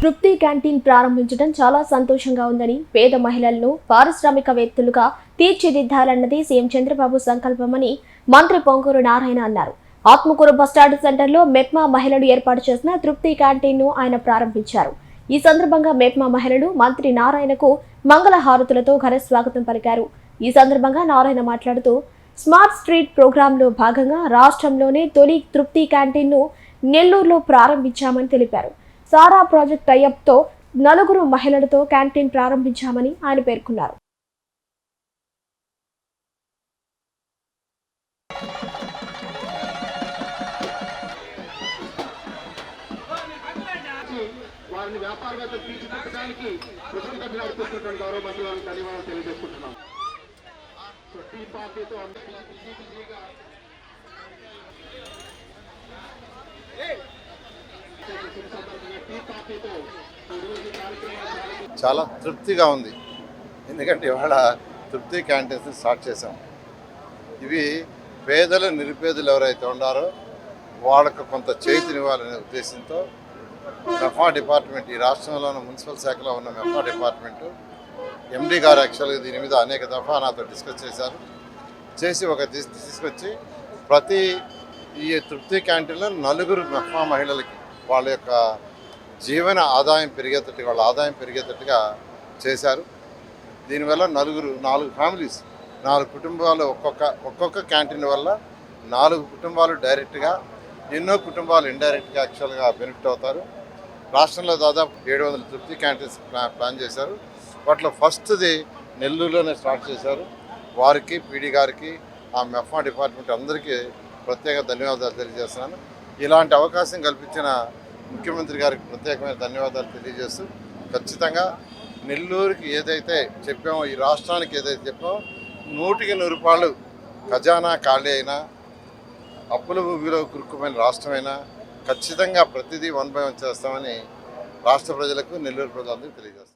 తృప్తి క్యాంటీన్ ప్రారంభించడం చాలా సంతోషంగా ఉందని పేద మహిళలను పారిశ్రామికవేత్తలుగా తీర్చిదిద్దాలన్నది సీఎం చంద్రబాబు సంకల్పమని మంత్రి పొంగూరు నారాయణ అన్నారు. ఆత్మకూరు బస్టాండ్ సెంటర్లో మెప్మా మహిళలు ఏర్పాటు చేసిన తృప్తి క్యాంటీన్ను ఆయన ప్రారంభించారు. ఈ సందర్భంగా మెప్మా మహిళలు మంత్రి నారాయణకు మంగళ హారతులతో ఘన స్వాగతం పలికారు. ఈ సందర్భంగా నారాయణ మాట్లాడుతూ స్మార్ట్ స్ట్రీట్ ప్రోగ్రాంలో భాగంగా రాష్ట్రంలోనే తొలి తృప్తి క్యాంటీన్ను నెల్లూరులో ప్రారంభించామని తెలిపారు. సారా ప్రాజెక్ట్ టైఅప్తో నలుగురు మహిళలతో క్యాంటీన్ ప్రారంభించామని ఆయన పేర్కొన్నారు. వారిని వ్యాపారవేత్తలు తీర్చిదిద్దడానికి కృతజ్ఞతలు గౌరవ ధన్యవాదాలు తెలియజేసుకుంటున్నాం. టీ పార్టీతో చాలా తృప్తిగా ఉంది. ఎందుకంటే ఇవాళ తృప్తి క్యాంటీన్స్ని స్టార్ట్ చేసాం ఇవి పేదలు నిరుపేదలు ఎవరైతే ఉన్నారో వాళ్ళకు కొంత చేతినివ్వాలనే ఉద్దేశంతో మెఫా డిపార్ట్మెంట్ ఈ రాష్ట్రంలో ఉన్న మున్సిపల్ శాఖలో ఉన్న మెఫా డిపార్ట్మెంటు ఎండి గారు యాక్చువల్గా దీని మీద అనేక దఫా నాతో డిస్కస్ చేశారు. చేసి ఒక తీసుకొచ్చి ప్రతి ఈ తృప్తి క్యాంటీన్లో నలుగురు మెఫా మహిళలకి వాళ్ళ యొక్క జీవన ఆదాయం పెరిగేటట్టుగా వాళ్ళ ఆదాయం పెరిగేటట్టుగా చేశారు. దీనివల్ల నలుగురు నాలుగు ఫ్యామిలీస్ నాలుగు కుటుంబాలు ఒక్కొక్క ఒక్కొక్క క్యాంటీన్ వల్ల నాలుగు కుటుంబాలు డైరెక్ట్గా ఎన్నో కుటుంబాలు ఇండైరెక్ట్గా యాక్చువల్గా బెనిఫిట్ అవుతారు. రాష్ట్రంలో దాదాపు ఏడు వందల తృప్తి క్యాంటీన్స్ ప్లాన్ చేశారు. వాటిలో ఫస్ట్ది నెల్లూరులోనే స్టార్ట్ చేశారు. వారికి పీడీ గారికి ఆ మెఫా డిపార్ట్మెంట్ అందరికీ ప్రత్యేక ధన్యవాదాలు తెలియజేస్తున్నాను. ఇలాంటి అవకాశం కల్పించిన ముఖ్యమంత్రి గారికి ప్రత్యేకమైన ధన్యవాదాలు తెలియజేస్తూ ఖచ్చితంగా నెల్లూరుకి ఏదైతే చెప్పామో ఈ రాష్ట్రానికి ఏదైతే చెప్పామో నూటికి నూరు ఖజానా ఖాళీ అయినా అప్పుల భూమిలో కురుక్కుమైన రాష్ట్రమైనా ఖచ్చితంగా ప్రతిదీ వన్ బై వన్ చేస్తామని రాష్ట్ర ప్రజలకు నెల్లూరు ప్రజలందరికీ తెలియజేస్తాం.